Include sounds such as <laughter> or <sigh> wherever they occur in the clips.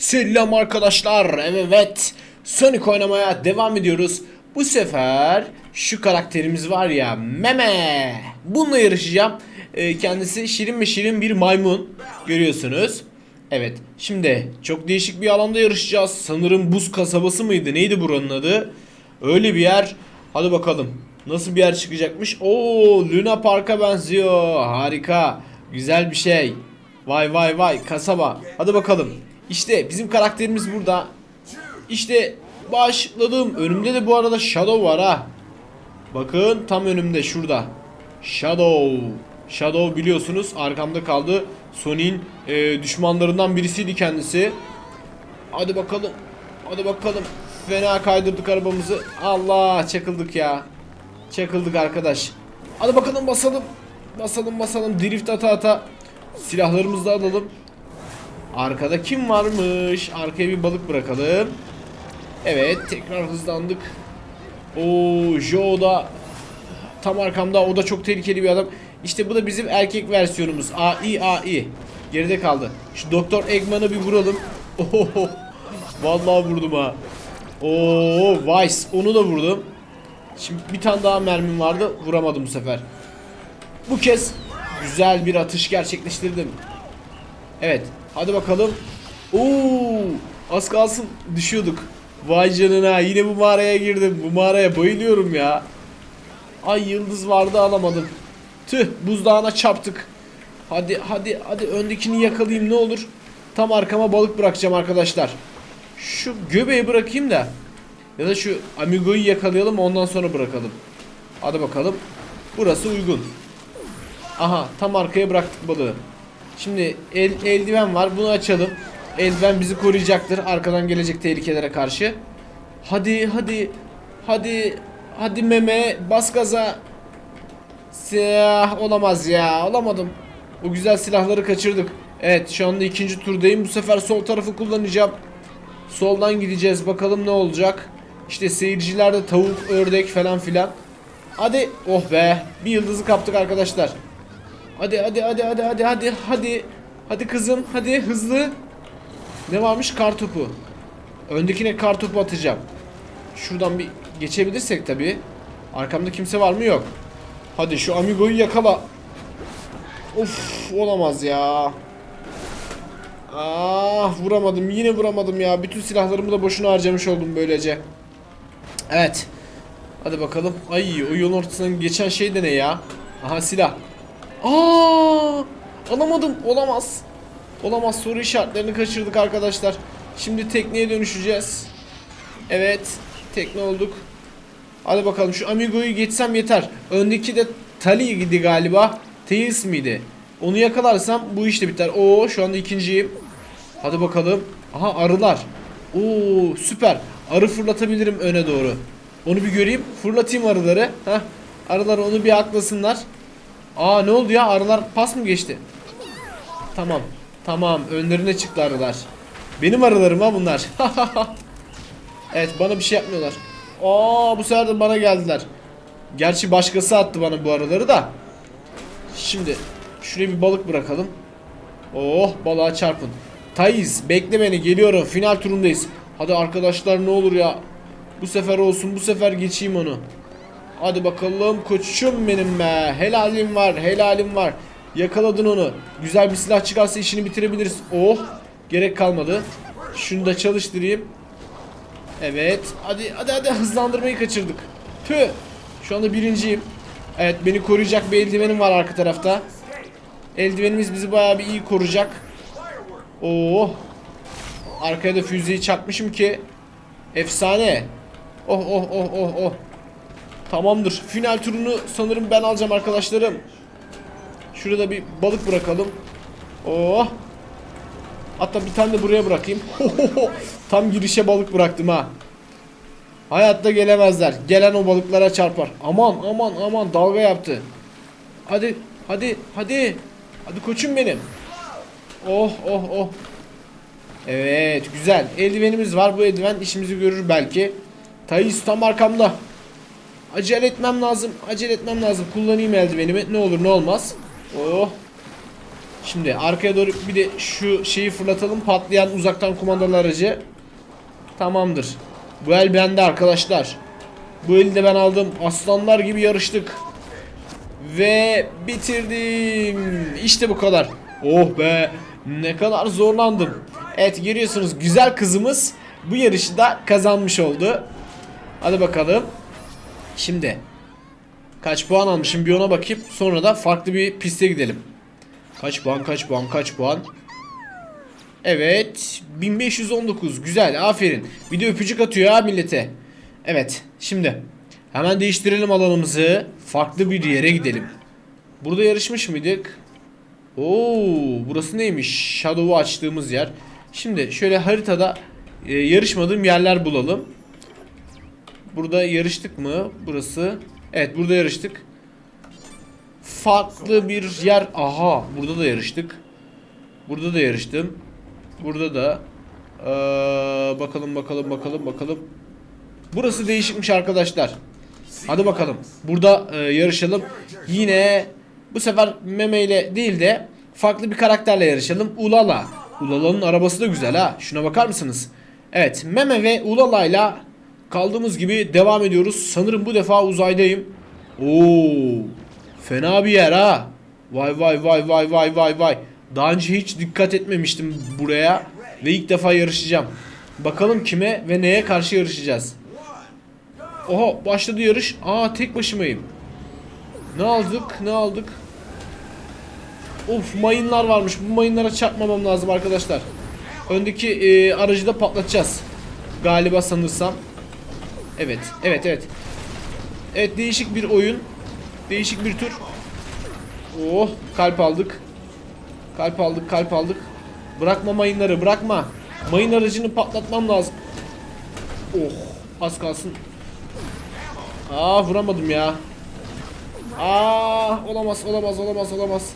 Selam arkadaşlar. Evet. Sonic oynamaya devam ediyoruz. Bu sefer şu karakterimiz var ya Meme. Bununla yarışacağım. Ee, kendisi şirin ve şirin bir maymun. Görüyorsunuz. Evet. Şimdi çok değişik bir alanda yarışacağız. Sanırım buz kasabası mıydı? Neydi buranın adı? Öyle bir yer. Hadi bakalım. Nasıl bir yer çıkacakmış? Oo, Luna Park'a benziyor. Harika. Güzel bir şey. Vay vay vay kasaba. Hadi bakalım. İşte bizim karakterimiz burada. İşte başladım. Önümde de bu arada Shadow var ha. Bakın tam önümde şurada. Shadow. Shadow biliyorsunuz arkamda kaldı. Sonic'in e, düşmanlarından birisiydi kendisi. Hadi bakalım. Hadi bakalım. Fena kaydırdık arabamızı. Allah çakıldık ya. Çakıldık arkadaş. Hadi bakalım basalım. Basalım basalım. Drift ata ata. Silahlarımızı da alalım. Arkada kim varmış? Arkaya bir balık bırakalım. Evet tekrar hızlandık. Oo Joe da tam arkamda o da çok tehlikeli bir adam. İşte bu da bizim erkek versiyonumuz. AI AI. Geride kaldı. Şu Doktor Eggman'ı bir vuralım. Oho. Vallahi vurdum ha. Oo Vice onu da vurdum. Şimdi bir tane daha mermim vardı. Vuramadım bu sefer. Bu kez güzel bir atış gerçekleştirdim. Evet. Hadi bakalım. Oo! Az kalsın düşüyorduk. Vay canına yine bu mağaraya girdim. Bu mağaraya bayılıyorum ya. Ay yıldız vardı alamadım. Tüh buzdağına çarptık. Hadi hadi hadi öndekini yakalayayım ne olur. Tam arkama balık bırakacağım arkadaşlar. Şu göbeği bırakayım da. Ya da şu amigoyu yakalayalım ondan sonra bırakalım. Hadi bakalım. Burası uygun. Aha tam arkaya bıraktık balığı. Şimdi el, eldiven var bunu açalım. Eldiven bizi koruyacaktır arkadan gelecek tehlikelere karşı. Hadi hadi hadi hadi meme bas gaza. Silah olamaz ya olamadım. O güzel silahları kaçırdık. Evet şu anda ikinci turdayım. Bu sefer sol tarafı kullanacağım. Soldan gideceğiz bakalım ne olacak. İşte seyircilerde tavuk, ördek falan filan. Hadi oh be bir yıldızı kaptık arkadaşlar. Hadi hadi hadi hadi hadi hadi hadi. Hadi kızım hadi hızlı. Ne varmış kar topu. Öndekine kar topu atacağım. Şuradan bir geçebilirsek tabi. Arkamda kimse var mı yok. Hadi şu amigoyu yakala. Of olamaz ya. Ah vuramadım yine vuramadım ya. Bütün silahlarımı da boşuna harcamış oldum böylece. Evet. Hadi bakalım. Ay o yolun ortasından geçen şey de ne ya? Aha silah. Aa! Alamadım. Olamaz. Olamaz. Soru işaretlerini kaçırdık arkadaşlar. Şimdi tekneye dönüşeceğiz. Evet. Tekne olduk. Hadi bakalım şu Amigo'yu geçsem yeter. Öndeki de Tali'ydi galiba. Tails miydi? Onu yakalarsam bu iş de biter. Oo şu anda ikinciyim. Hadi bakalım. Aha arılar. Oo süper. Arı fırlatabilirim öne doğru. Onu bir göreyim. Fırlatayım arıları. Heh. Arılar onu bir aklasınlar. Aa ne oldu ya? Arılar pas mı geçti? Tamam. Tamam. Önlerine çıktı arılar. Benim arılarım ha bunlar. <laughs> evet bana bir şey yapmıyorlar. Aa bu sefer de bana geldiler. Gerçi başkası attı bana bu arıları da. Şimdi şuraya bir balık bırakalım. Oh balığa çarpın. Tayiz bekle beni geliyorum. Final turundayız. Hadi arkadaşlar ne olur ya. Bu sefer olsun bu sefer geçeyim onu. Hadi bakalım koçum benim be. Helalim var helalim var. Yakaladın onu. Güzel bir silah çıkarsa işini bitirebiliriz. Oh gerek kalmadı. Şunu da çalıştırayım. Evet. Hadi hadi hadi hızlandırmayı kaçırdık. Tüh. Şu anda birinciyim. Evet beni koruyacak bir eldivenim var arka tarafta. Eldivenimiz bizi bayağı bir iyi koruyacak. Oh. Arkaya da füzeyi çakmışım ki. Efsane. Oh oh oh oh oh. Tamamdır. Final turunu sanırım ben alacağım arkadaşlarım. Şurada bir balık bırakalım. Oh. Hatta bir tane de buraya bırakayım. <laughs> Tam girişe balık bıraktım ha. Hayatta gelemezler. Gelen o balıklara çarpar. Aman aman aman dalga yaptı. Hadi hadi hadi. Hadi koçum benim. Oh oh oh. Evet güzel. Eldivenimiz var. Bu eldiven işimizi görür belki. Tayis tam arkamda. Acele etmem lazım. Acele etmem lazım. Kullanayım eldivenimi. Ne olur ne olmaz. Oh. Şimdi arkaya doğru bir de şu şeyi fırlatalım. Patlayan uzaktan kumandalı aracı. Tamamdır. Bu el bende arkadaşlar. Bu eli de ben aldım. Aslanlar gibi yarıştık. Ve bitirdim. İşte bu kadar. Oh be. Ne kadar zorlandım. Evet görüyorsunuz güzel kızımız bu yarışı da kazanmış oldu. Hadi bakalım. Şimdi kaç puan almışım bir ona bakayım. Sonra da farklı bir piste gidelim. Kaç puan kaç puan kaç puan. Evet 1519 güzel aferin. Bir de öpücük atıyor ha millete. Evet şimdi hemen değiştirelim alanımızı. Farklı bir yere gidelim. Burada yarışmış mıydık? Oo, burası neymiş? Shadow'u açtığımız yer. Şimdi şöyle haritada e, yarışmadığım yerler bulalım. Burada yarıştık mı? Burası. Evet burada yarıştık. Farklı bir yer. Aha burada da yarıştık. Burada da yarıştım. Burada da. Ee, bakalım bakalım bakalım bakalım. Burası değişikmiş arkadaşlar. Hadi bakalım. Burada e, yarışalım. Yine bu sefer Meme ile değil de farklı bir karakterle yarışalım. Ulala. Ulala'nın arabası da güzel ha. Şuna bakar mısınız? Evet Meme ve Ulala ile kaldığımız gibi devam ediyoruz. Sanırım bu defa uzaydayım. Oo! Fena bir yer ha. Vay vay vay vay vay vay vay. Daha önce hiç dikkat etmemiştim buraya ve ilk defa yarışacağım. Bakalım kime ve neye karşı yarışacağız. Oha başladı yarış. Aa tek başımayım. Ne aldık? Ne aldık? Of mayınlar varmış. Bu mayınlara çarpmamam lazım arkadaşlar. Öndeki e, aracı da patlatacağız. Galiba sanırsam. Evet. Evet evet. Evet değişik bir oyun. Değişik bir tur. Oh kalp aldık. Kalp aldık kalp aldık. Bırakma mayınları bırakma. Mayın aracını patlatmam lazım. Oh az kalsın. Aa vuramadım ya. Aa olamaz olamaz olamaz olamaz.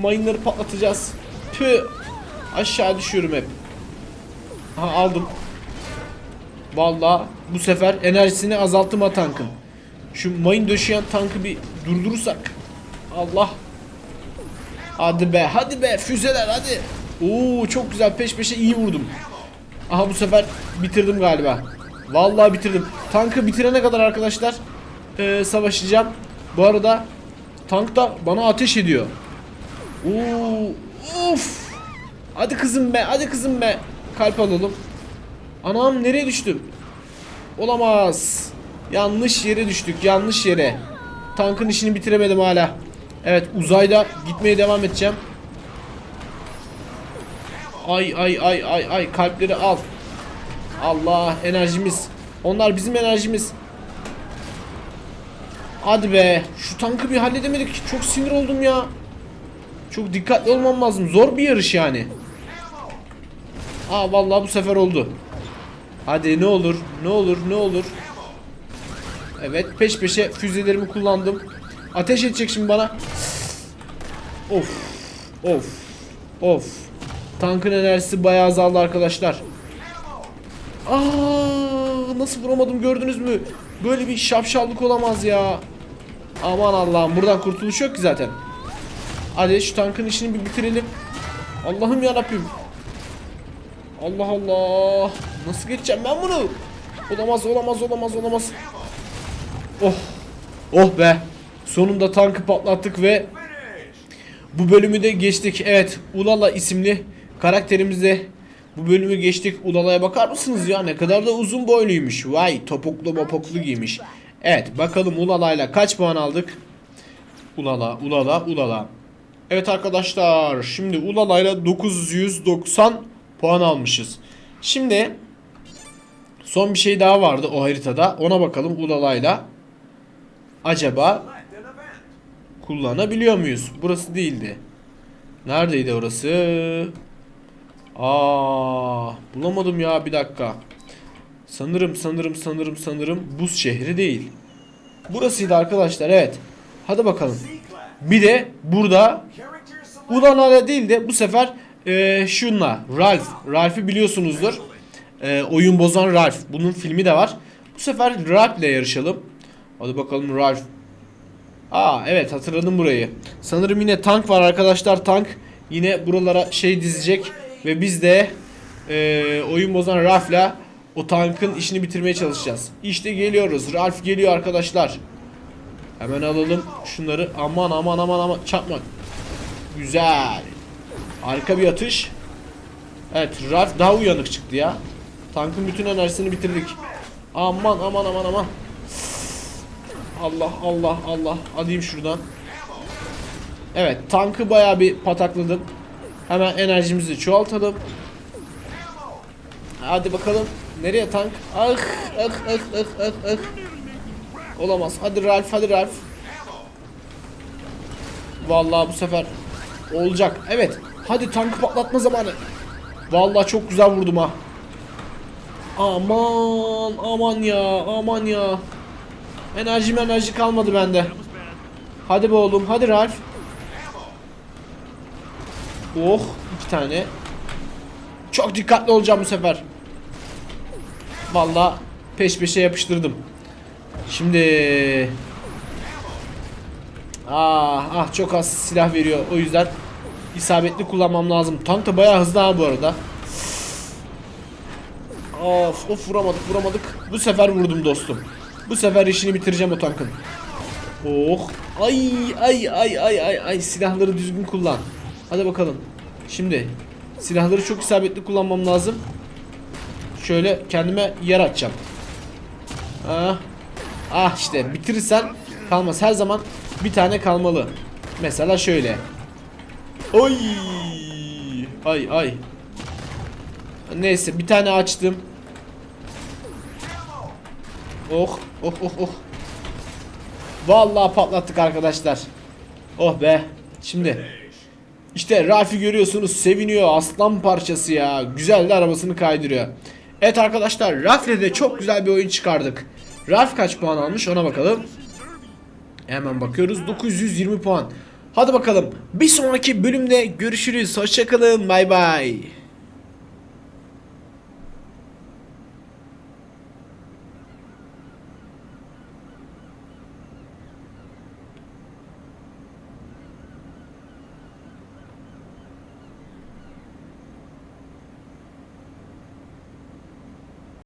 Mayınları patlatacağız. Tüh. Aşağı düşüyorum hep. Aha aldım. Vallahi bu sefer enerjisini azalttım ha tankın. Şu mayın döşeyen tankı bir durdurursak. Allah. Hadi be hadi be füzeler hadi. Oo çok güzel peş peşe iyi vurdum. Aha bu sefer bitirdim galiba. Vallahi bitirdim. Tankı bitirene kadar arkadaşlar eee, savaşacağım. Bu arada tank da bana ateş ediyor. Oo, uf. Hadi kızım be, hadi kızım be. Kalp alalım. Anam nereye düştüm? Olamaz. Yanlış yere düştük, yanlış yere. Tankın işini bitiremedim hala. Evet, uzayda gitmeye devam edeceğim. Ay ay ay ay ay kalpleri al. Allah enerjimiz. Onlar bizim enerjimiz. Hadi be. Şu tankı bir halledemedik. Çok sinir oldum ya. Çok dikkatli olmam lazım. Zor bir yarış yani. Aa vallahi bu sefer oldu. Hadi ne olur, ne olur, ne olur. Evet, peş peşe füzelerimi kullandım. Ateş edecek şimdi bana. Of. Of. Of. Tankın enerjisi bayağı azaldı arkadaşlar. Aa, nasıl vuramadım gördünüz mü? Böyle bir şapşallık olamaz ya. Aman Allah'ım buradan kurtuluş yok ki zaten. Hadi şu tankın işini bir bitirelim. Allah'ım ya Rabbim. Allah Allah. Nasıl geçeceğim ben bunu? Olamaz, olamaz, olamaz, olamaz. Oh. Oh be. Sonunda tankı patlattık ve bu bölümü de geçtik. Evet, Ulala isimli karakterimizde bu bölümü geçtik. Ulala'ya bakar mısınız ya? Ne kadar da uzun boyluymuş. Vay, topuklu mopuklu giymiş. Evet, bakalım Ulala'yla kaç puan aldık? Ulala, Ulala, Ulala. Evet arkadaşlar şimdi Ulala'yla 990 puan almışız. Şimdi son bir şey daha vardı o haritada. Ona bakalım Ulala'yla. Acaba kullanabiliyor muyuz? Burası değildi. Neredeydi orası? Aa, bulamadım ya bir dakika. Sanırım sanırım sanırım sanırım buz şehri değil. Burasıydı arkadaşlar evet. Hadi bakalım. Bir de burada Ulan'a değil de bu sefer e, şunla Ralph. Ralph'i biliyorsunuzdur. E, oyun bozan Ralph. Bunun filmi de var. Bu sefer Ralph'le yarışalım. Hadi bakalım Ralph. Aa evet hatırladım burayı. Sanırım yine tank var arkadaşlar tank. Yine buralara şey dizecek. Ve biz de eee, oyun bozan Ralph'la o tankın işini bitirmeye çalışacağız. İşte geliyoruz. Ralph geliyor arkadaşlar. Hemen alalım şunları. Aman aman aman aman çarpma. Güzel. Harika bir atış. Evet Ralph daha uyanık çıktı ya. Tankın bütün enerjisini bitirdik. Aman aman aman aman. Allah Allah Allah. Alayım şuradan. Evet tankı bayağı bir patakladım. Hemen enerjimizi çoğaltalım. Hadi bakalım. Nereye tank? Ah ah ah ah ah ah. Olamaz. Hadi Ralph hadi Ralph. Vallahi bu sefer olacak. Evet. Hadi tankı patlatma zamanı. Vallahi çok güzel vurdum ha. Aman aman ya aman ya. Enerjim enerji kalmadı bende. Hadi be oğlum hadi Ralph. Oh iki tane. Çok dikkatli olacağım bu sefer. Vallahi peş peşe yapıştırdım. Şimdi Ah ah çok az silah veriyor. O yüzden isabetli kullanmam lazım. Tank da bayağı hızlı ha bu arada. Of of vuramadık vuramadık. Bu sefer vurdum dostum. Bu sefer işini bitireceğim o tankın. Oh. Ay ay ay ay ay ay silahları düzgün kullan. Hadi bakalım. Şimdi silahları çok isabetli kullanmam lazım. Şöyle kendime yer açacağım. Ah. Ah işte bitirirsen kalmaz. Her zaman bir tane kalmalı. Mesela şöyle. Oy! Ay ay. Neyse bir tane açtım. Oh oh oh oh. Vallahi patlattık arkadaşlar. Oh be. Şimdi işte Ralph'i görüyorsunuz seviniyor aslan parçası ya. Güzel de arabasını kaydırıyor. Evet arkadaşlar Ralph'le de çok güzel bir oyun çıkardık. Ralph kaç puan almış ona bakalım. Hemen bakıyoruz 920 puan. Hadi bakalım bir sonraki bölümde görüşürüz. Hoşçakalın bay bay.